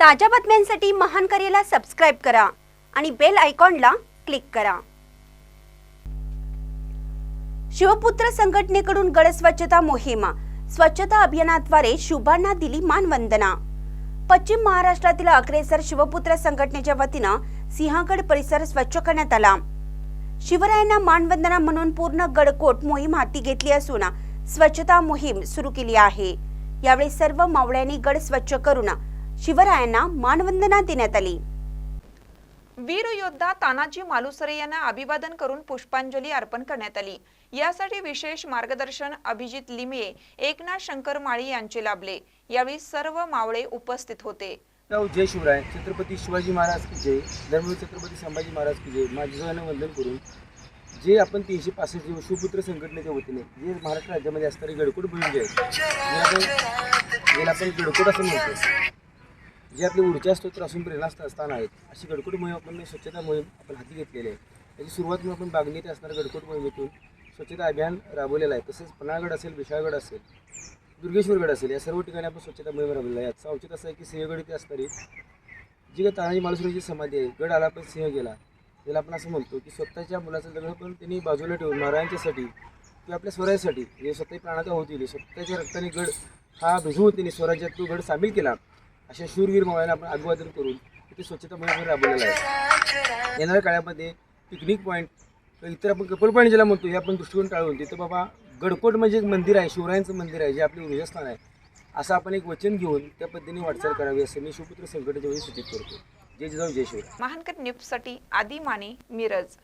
ताज्या बातम्यांसाठी महान करेला सबस्क्राईब करा आणि बेल आयकॉनला क्लिक करा. शिवपुत्र संघटनेकडून गड स्वच्छता मोहीम. स्वच्छता अभियानाद्वारे शुभांना दिली मानवंदना. पश्चिम महाराष्ट्रातील अग्रेसर शिवपुत्र संघटनेच्या वतीनं सिंहगड परिसर स्वच्छ करण्यात आला. शिवरायांना मानवंदना म्हणून पूर्ण गडकोट मोहीम हाती घेतली असून स्वच्छता मोहीम सुरू केली आहे. यावेळी सर्व मावळ्यांनी गड स्वच्छ करून शिवरायांना मानवंदना देण्यात आली. वीर योद्धा तानाजी मालुसरे यांना अभिवादन करून पुष्पांजली अर्पण करण्यात आली. यासाठी विशेष मार्गदर्शन अभिजित लिमये एकनाथ शंकर माळी यांचे लाभले. यावेळी सर्व मावळे उपस्थित होते. जय शिवराय. छत्रपती शिवाजी महाराज की जय. धर्मवीर छत्रपती संभाजी महाराज की जय. माझ्या वंदन करून जे आपण तीनशे पासष्ट जे शिवपुत्र संघटनेच्या वतीने जे महाराष्ट्र राज्यामध्ये असणारे गडकोट भूमी जे आहेत आपण गडकोट असं म्हणतो. जे आपले ऊर्जा स्तोत्र असून प्रेरणास्थ स्थान आहेत अशी गडकोट मोहीम आपण स्वच्छता मोहीम आपण हाती घेतलेली आहे. त्याची सुरुवात म्हणून आपण बागणी ते असणाऱ्या गडकोट मोहिमेतून स्वच्छता अभियान राबवलेलं आहे. तसेच पन्हाळगड असेल विशाळगड असेल दुर्गेश्वरगड असेल या सर्व ठिकाणी आपण स्वच्छता मोहीम राबवलेला आहे. याचा औचित असं आहे की सिंहगड इथे असणारी जी का तानाजी मालुसराची समाधी आहे गड आला पण सिंह गेला. त्याला आपण असं म्हणतो की स्वतःच्या मुलाचं लग्न पण त्यांनी बाजूला ठेवून नारायणच्यासाठी किंवा आपल्या स्वराज्यासाठी म्हणजे स्वतःही प्राणाचा होती स्वतःच्या रक्ताने गड हा भिजवून त्यांनी स्वराज्यात तो गड सामील केला. अशा शूरवीर मावळ्यांना आपण अभिवादन करून तिथे स्वच्छता मोहीम राबवलेला आहे. येणाऱ्या काळामध्ये पिकनिक पॉईंट इतर आपण कपल पॉईंट ज्याला म्हणतो हे आपण दृष्टिकोन टाळून तिथं बाबा गडकोट म्हणजे एक मंदिर आहे शिवरायांचं मंदिर आहे जे आपले ऊर्जास्थान आहे. असं आपण एक वचन घेऊन त्या पद्धतीने वाटचाल करावी असं मी शिवपुत्र संकटाच्या वेळी सूचित करतो. जय जिजाऊ जय शिवराय. महानकर न्यूजसाठी आदी माने मिरज.